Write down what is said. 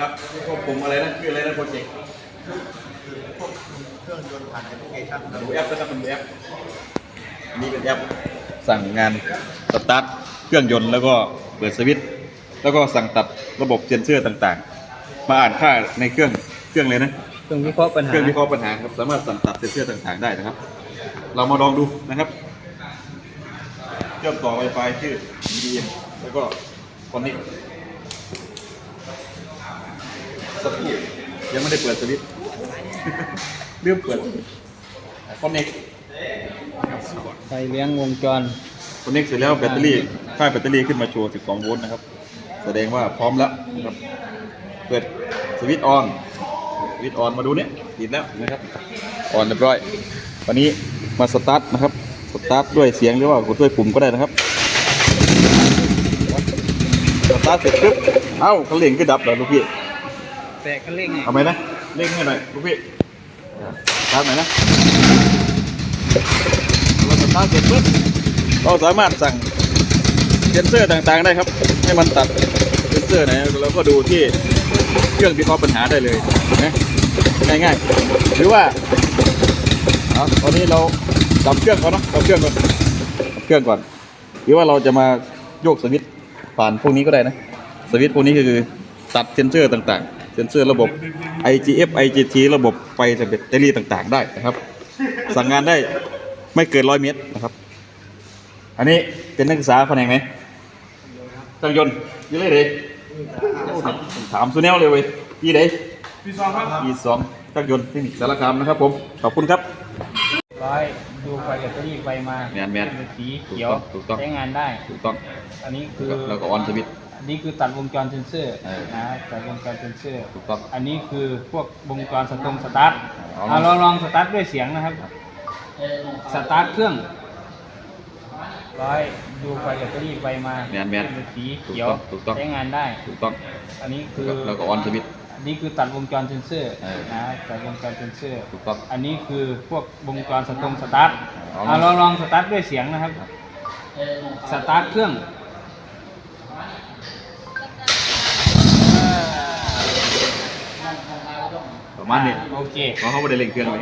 นะครับควบคุมอะไรนะคืออะไรนะโปรเจกต์พวกเครื่องยนต์ผ่านแอปพลิเคชันครับดูแอปนะครับเป็นแอปอันนี้เป็นแอปสั่งงานสตาร์ทเครื่องยนต์แล้วก็เปิดสวิตช์แล้วก็สั่งตัดระบบเซ็นเซอร์ต่างๆ มาอ่านค่าในเครื่องเครื่องเลยนะเครื่องวิเคราะห์ปัญหาเครื่องวิเคราะห์ปัญหาครับสามารถสั่งตัดเซ็นเซอร์ต่างๆได้นะครับ เรามาลองดูนะครับเชื่อมต่อ Wi-Fi ชื่อ BDM แล้วก็คอนเน c สักครู่ยังไม่ได้เปิดสวิตช์เรื่องเปิดคอนเน c ไฟเลี้ยงวงจรคอนเน c เสร็จแล้วแบตเตอรี่ค่าแบตเตอรี่ขึ้นมาโชว์ 12 โวลต์นะครับ แสดงว่าพร้อมแล้วนะครับ เปิดสวิตช์ออนสวิตช์ออนมาดูเนี่ยติดแล้วนะครับออนเรียบร้อยวันนี้มาสตาร์ทนะครับสตาร์ทด้วยเสียงหรือว่ากดด้วยปุ่มก็ได้นะครับสตาร์ทเสร็จปุ๊บเอ้าเขาเร่งก็ดับเหรอลูกพี่ แต่ก็เร่งไงเอาไหมนะเร่งให้หน่อยลูกพี่สตาร์ทหน่อยนะเราสตาร์ทเสร็จปุ๊บเราสามารถสั่งเซนเซอร์ต่างๆได้ครับ ให้มันตัดเซนเซอร์ไหนเราก็ดูที่เครื่องที่เขาปัญหาได้เลยนะง่ายๆหรือว่าตอนนี้เราดับเครื่องก่อนเนาะดับเครื่องก่อนดับเครื่องก่อน หรือว่าเราจะมาโยกสวิตช์ผ่านพวกนี้ก็ได้นะ สวิตช์พวกนี้คือตัดเซนเซอร์ต่างๆ ซนเซอร์ระบบ IGF IGT ระบบไฟจากแบตเตอรี่ต่างๆ ได้นะครับ สั่งงานได้ไม่เกินร้อยเมตรนะครับ อันนี้เป็นนักศึกษาแผนกไหนช่างยนต์ยี่เลยเด้ถามสุเนลเลยเว้ยยี่เด้ปีสองครับยี่สองช่างยนต์เทคนิคสารคามนะครับผมขอบคุณครับร้อยดูไฟแบตเตอรี่ไฟมาแมนแมนเป็นสีเขียวถูกต้องใช้งานได้ถูกต้อง อันนี้คือแล้วก็ออนสวิตช์ อันนี้คือตัดวงจรเซนเซอร์เออ นะตัดวงจรเซนเซอร์ ถูกต้อง อันนี้คือพวกวงจรสตรงสตาร์ทเอาอะลองลองสตาร์ทด้วยเสียงนะครับ สตาร์ทเครื่องร้อยดูไฟแบตเตอรี่ไฟมาแมนแมนเป็นสีถูกเขียวต้องถูกต้องใช้งานได้ถูกต้องอันนี้คือแล้วก็ออนสวิตช์อันนี้คือตัดวงจรเซนเซอร์เออนะตัดวงจรเซนเซอร์ถูกต้องอันนี้คือพวกวงจรสตรงสตาร์ทเอาอะลองลองสตาร์ทด้วยเสียงนะครับสตาร์ทเครื่อง ประมาณนี้โอเค เพราะเขาไม่ได้เล่นเครื่องไว้